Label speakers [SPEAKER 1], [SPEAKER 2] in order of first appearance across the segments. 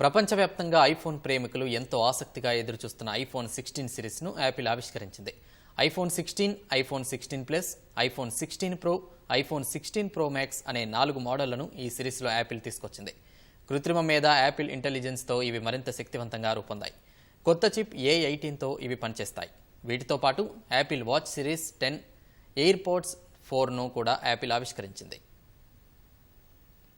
[SPEAKER 1] ప్రపంచవ్యాప్తంగా ఐఫోన్ ప్రేమికులు ఎంతో ఆసక్తిగా ఎదురుచూస్తున్న ఐఫోన్ సిక్స్టీన్ సిరీస్ను Apple ఆవిష్కరించింది. IPhone sixteen iPhone sixteen plus iPhone sixteen pro iPhone sixteen pro max అనే నాలుగు మోడళ్ళను ఈ సిరీస్లో యాపిల్ తీసుకొచ్చింది. కృత్రిమ మీద యాపిల్ ఇంటెలిజెన్స్తో ఇవి మరింత శక్తివంతంగా రూపొందాయి. కొత్త చిప్ ఏ ఎయిటీన్తో ఇవి పనిచేస్తాయి. వీటితో పాటు Apple watch series ten AirPods ఫోర్ను కూడా యాపిల్ ఆవిష్కరించింది.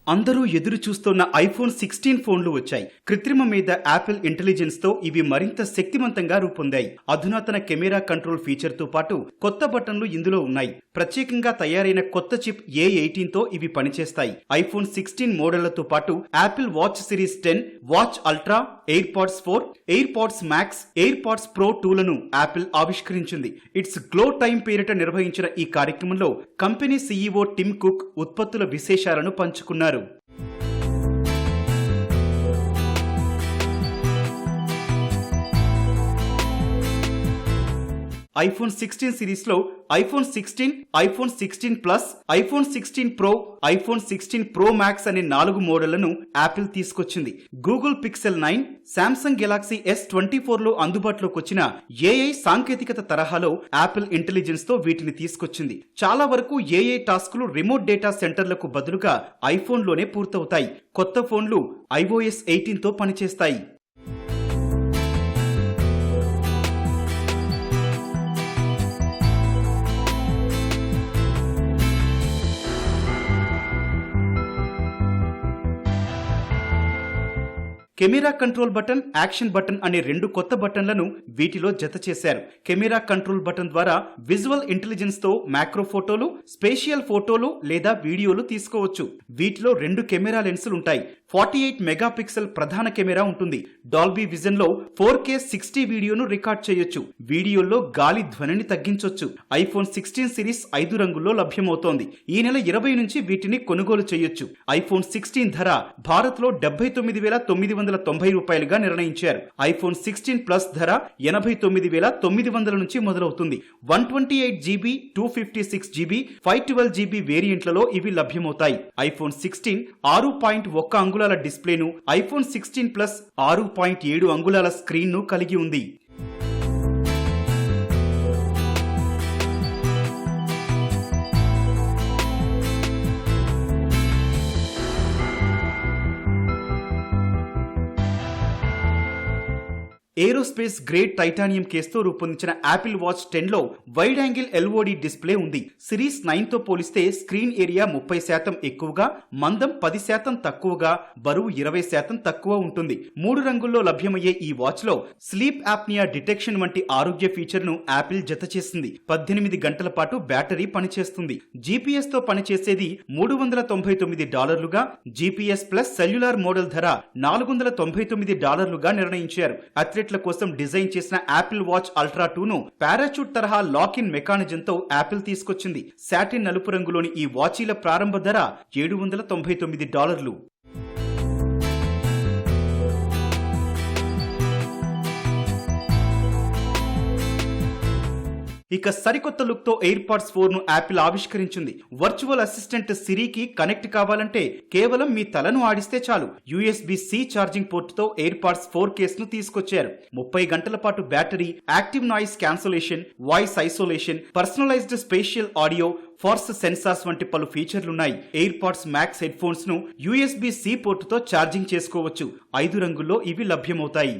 [SPEAKER 2] అందరూ ఎదురు చూస్తున్న ఐఫోన్ సిక్స్టీన్ ఫోన్లు వచ్చాయి. కృత్రిమ మీద యాపిల్ ఇంటెలిజెన్స్తో ఇవి మరింత శక్తివంతంగా రూపొందాయి. అధునాతన కెమెరా కంట్రోల్ ఫీచర్తో పాటు కొత్త బటన్లు ఇందులో ఉన్నాయి. ప్రత్యేకంగా తయారైన కొత్త చిప్ ఏ ఎయిటీన్తో ఇవి పనిచేస్తాయి. ఐఫోన్ సిక్స్టీన్ మోడళ్ళతో పాటు Apple watch series ten watch ultra air pods four air pods max air pods pro టూలను Apple ఆవిష్కరించింది. ఇట్స్ గ్లో టైమ్ పేరిట నిర్వహించిన ఈ కార్యక్రమంలో కంపెనీ సీఈఓ టిమ్ కుక్ ఉత్పత్తుల విశేషాలను పంచుకున్నారు. ఐఫోన్ సిక్స్టీన్ సిరీస్లో iPhone sixteen iPhone sixteen plus iPhone sixteen pro iPhone sixteen pro max అనే నాలుగు మోడళ్ళను యాపిల్ తీసుకొచ్చింది. Google pixel nine Samsung galaxy S twenty ఫోర్లో అందుబాటులోకి వచ్చిన ఏఐ సాంకేతికత తరహాలో యాపిల్ ఇంటెలిజెన్స్తో వీటిని తీసుకొచ్చింది. చాలా వరకు ఏఐ టాస్కులు రిమోట్ డేటా సెంటర్లకు బదులుగా ఐఫోన్లోనే పూర్తవుతాయి. కొత్త ఫోన్లు ఐఓఎస్ ఎయిటీన్తో పనిచేస్తాయి. Camera control button action button అనే రెండు కొత్త బటన్లను వీటిలో జత చేశారు. కెమెరా కంట్రోల్ బటన్ ద్వారా విజువల్ ఇంటెలిజెన్స్తో మ్యాక్రో ఫోటోలు స్పేషియల్ ఫోటోలు లేదా వీడియోలు తీసుకోవచ్చు. వీటిలో రెండు కెమెరా లెన్సులు ఉంటాయి. ఫార్టీ ఎయిట్ మెగాపిక్సెల్ ప్రధాన కెమెరా ఉంటుంది. డాల్బీ విజన్లో ఫోర్ కే సిక్స్టీ వీడియోను రికార్డ్ చేయొచ్చు. వీడియోల్లో గాలి ధ్వనిని తగ్గించొచ్చు. ఐఫోన్ సిక్స్టీన్ సిరీస్ ఐదు రంగుల్లో లభ్యమవుతోంది. ఈ నెల ఇరవై నుంచి వీటిని కొనుగోలు చేయొచ్చు. ఐఫోన్ సిక్స్టీన్ ధర భారత్లో డెబ్బై తొమ్మిది వేల తొమ్మిది వందల తొంభై రూపాయలుగా నిర్ణయించారు. ఐఫోన్ సిక్స్టీన్ ప్లస్ ధర ఎనభై తొమ్మిది వేల తొమ్మిది వందల నుంచి మొదలవుతుంది. One twenty eight GB two fifty six GB five twelve GB వేరియంట్లలో ఇవి లభ్యమవుతాయి. ఐఫోన్ సిక్స్టీన్ ఆరు పాయింట్ ఒక్క అంగు అంగుళాల డిస్ప్లేను ఐఫోన్ సిక్స్టీన్ ప్లస్ ఆరు పాయింట్ ఏడు అంగుళాల స్క్రీన్ను కలిగి ఉంది. ఏరోస్పేస్ గ్రేట్ టైటానియం కేసుతో రూపొందించిన యాపిల్ వాచ్ టెన్లో wide angle L O D display ఉంది. సిరీస్ నైన్తో పోలిస్తే స్క్రీన్ ఏరియా ముప్పై శాతం ఎక్కువగా మందం పది శాతం తక్కువగా బరువు ఇరవై శాతం తక్కువ ఉంటుంది. మూడు రంగుల్లో లభ్యమయ్యే ఈ వాచ్లో స్లీప్ యాప్నియా డిటెక్షన్ వంటి ఆరోగ్య ఫీచర్ను యాపిల్ జత చేసింది. పద్దెనిమిది గంటల పాటు బ్యాటరీ పనిచేస్తుంది. జీపీఎస్తో పనిచేసేది మూడు వందల తొంభై తొమ్మిది డాలర్లుగా జీపీఎస్ ప్లస్ సెల్యులార్ మోడల్ ధర నాలుగు వందల తొంభై తొమ్మిది డాలర్లుగా నిర్ణయించారు. అథ్లెట్ల కోసం డిజైన్ చేసిన యాపిల్ వాచ్ అల్ట్రా టూను పారాచూట్ తరహా లాక్ ఇన్ మెకానిజంతో యాపిల్ తీసుకొచ్చింది. సాటిన్ నలుపు రంగులోని ఈ వాచీల ప్రారంభ ధర ఏడు వందల తొంభై తొమ్మిది డాలర్లు. ఇక సరికొత్త లుక్తో ఎయిర్ పాడ్స్ ఫోర్ను యాపిల్ ఆవిష్కరించింది. వర్చువల్ అసిస్టెంట్ సిరికి కనెక్ట్ కావాలంటే కేవలం మీ తలను ఆడిస్తే చాలు. యూఎస్బి సి ఛార్జింగ్ పోర్ట్తో ఎయిర్ పాడ్స్ ఫోర్ కేస్ను తీసుకొచ్చారు. ముప్పై గంటల పాటు battery active noise cancellation voice isolation personalised spatial audio force sensors వంటి పలు ఫీచర్లున్నాయి ఎయిర్ పాడ్స్ మ్యాక్స్ హెడ్ ఫోన్స్ను యూఎస్బి సి పోర్టుతో ఛార్జింగ్ చేసుకోవచ్చు. ఐదు రంగుల్లో ఇవి లభ్యమవుతాయి.